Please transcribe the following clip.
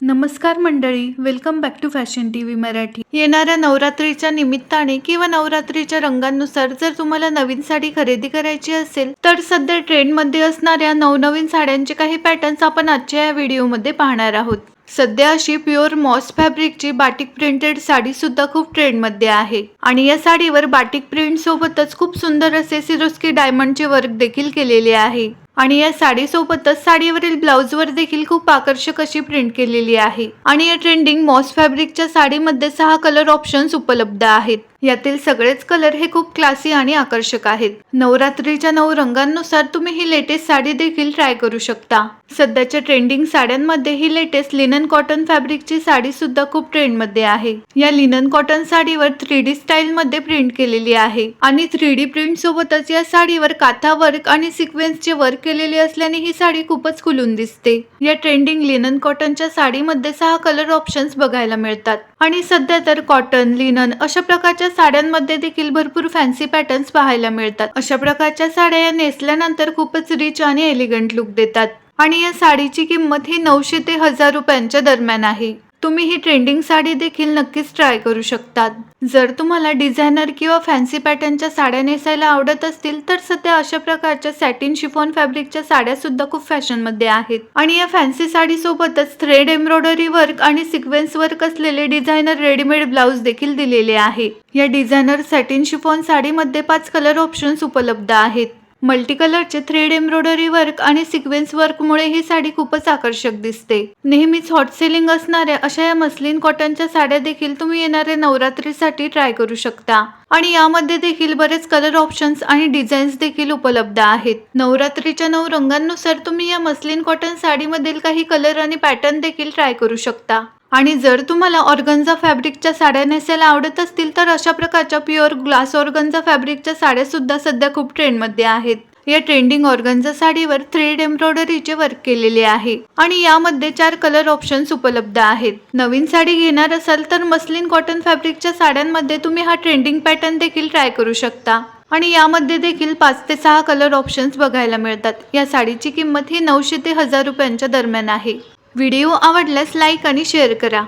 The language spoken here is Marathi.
नमस्कार मंडळी welcome back to fashion T V Marathi. येणाऱ्या नवरात्रीच्या निमित्ताने किंवा नवरात्रीच्या रंगांनुसार जर तुम्हाला नवीन साडी खरेदी करायची असेल तर सध्या ट्रेंडमध्ये असणाऱ्या नवनवीन साड्यांचे काही पॅटर्न्स आपण आजच्या या व्हिडिओमध्ये पाहणार आहोत. सध्या अशी प्युअर मॉस फॅब्रिकची बाटिक प्रिंटेड साडी सुद्धा खूप ट्रेंडमध्ये आहे. आणि या साडीवर बाटिक प्रिंट सोबतच खूप सुंदर असे सिरोस्की डायमंडचे वर्क देखील केलेले आहे. आणि या साडीसोबतच साडीवरील ब्लाऊजवर देखील खूप आकर्षक अशी प्रिंट केलेली आहे. आणि या ट्रेंडिंग मॉस फॅब्रिकच्या साडीमध्ये सहा कलर ऑप्शन्स उपलब्ध आहेत. यातील सगळेच कलर हे खूप क्लासी आणि आकर्षक आहेत. नवरात्रीच्या नऊ रंगांनुसार तुम्ही ही लेटेस्ट साडी देखील ट्राय करू शकता. सध्याच्या ट्रेंडिंग साड्यांमध्ये ही लेटेस्ट लिनन कॉटन फॅब्रिकची साडी सुद्धा खूप ट्रेंडमध्ये आहे. या लिनन कॉटन साडीवर थ्री डी स्टाईल मध्ये प्रिंट केलेली आहे. आणि थ्री डी प्रिंट सोबतच या साडीवर काथा वर्क आणि सिक्वेन्सचे वर्क केलेली असल्याने ही साडी खूपच खुलून दिसते. या ट्रेंडिंग लिनन कॉटनच्या साडीमध्ये सहा कलर ऑप्शन्स बघायला मिळतात. आणि सध्या तर कॉटन लिनन अशा प्रकारच्या साड्यांमध्ये देखील भरपूर फॅन्सी पॅटर्न्स पाहायला मिळतात. अशा प्रकारच्या साड्या या नेसल्यानंतर खूपच रिच आणि एलिगंट लुक देतात. आणि या साडीची किंमत ही नऊशे ते हजार रुपयांच्या दरम्यान आहे. तुम्ही ही ट्रेंडिंग साडी देखील नक्कीच ट्राय करू शकतात. जर तुम्हाला डिझायनर किंवा फॅन्सी पॅटर्नच्या साड्या नेसायला आवडत असतील तर सध्या अशा प्रकारच्या सॅटिन शिफॉन फॅब्रिकच्या साड्या सुद्धा खूप फॅशनमध्ये आहेत. आणि या फॅन्सी साडी सोबतच थ्रेड एम्ब्रॉयडरी वर्क आणि सिक्वेन्स वर्क असलेले डिझायनर रेडीमेड ब्लाउज देखील दिलेले आहे. या डिझायनर सॅटिन शिफॉन साडीमध्ये पाच कलर ऑप्शन्स उपलब्ध आहेत. मल्टी कलरचे थ्रेड एम्ब्रॉयडरी वर्क आणि सिक्वेन्स वर्कमुळे ही साडी खूपच आकर्षक दिसते. नेहमीच हॉट सेलिंग असणाऱ्या अशा या मस्लिन कॉटनच्या साड्या देखील तुम्ही येणाऱ्या नवरात्रीसाठी ट्राय करू शकता. आणि यामध्ये देखील बरेच कलर ऑप्शन्स आणि डिझाईन्स देखील उपलब्ध आहेत. नवरात्रीच्या नऊ रंगांनुसार तुम्ही या मस्लिन कॉटन साडीमधील काही कलर आणि पॅटर्न देखील ट्राय करू शकता. आणि जर तुम्हाला ऑर्गन्झा फॅब्रिकच्या साड्या नेसायला आवडत असतील तर अशा प्रकारच्या प्युअर ग्लास ऑर्गन्झा फॅब्रिकच्या साड्यासुद्धा सध्या खूप ट्रेंडमध्ये आहेत. या ट्रेंडिंग ऑर्गन्झा साडीवर थ्रेड एम्ब्रॉयडरीचे वर्क केलेले आहे. आणि यामध्ये चार कलर ऑप्शन्स उपलब्ध आहेत. नवीन साडी घेणार असाल तर मस्लिन कॉटन फॅब्रिकच्या साड्यांमध्ये तुम्ही हा ट्रेंडिंग पॅटर्न देखील ट्राय करू शकता. आणि यामध्ये देखील पाच ते सहा कलर ऑप्शन्स बघायला मिळतात. या साडीची किंमत ही नऊशे ते हजार रुपयांच्या दरम्यान आहे. व्हिडिओ आवडल्यास लाईक आणि शेअर करा.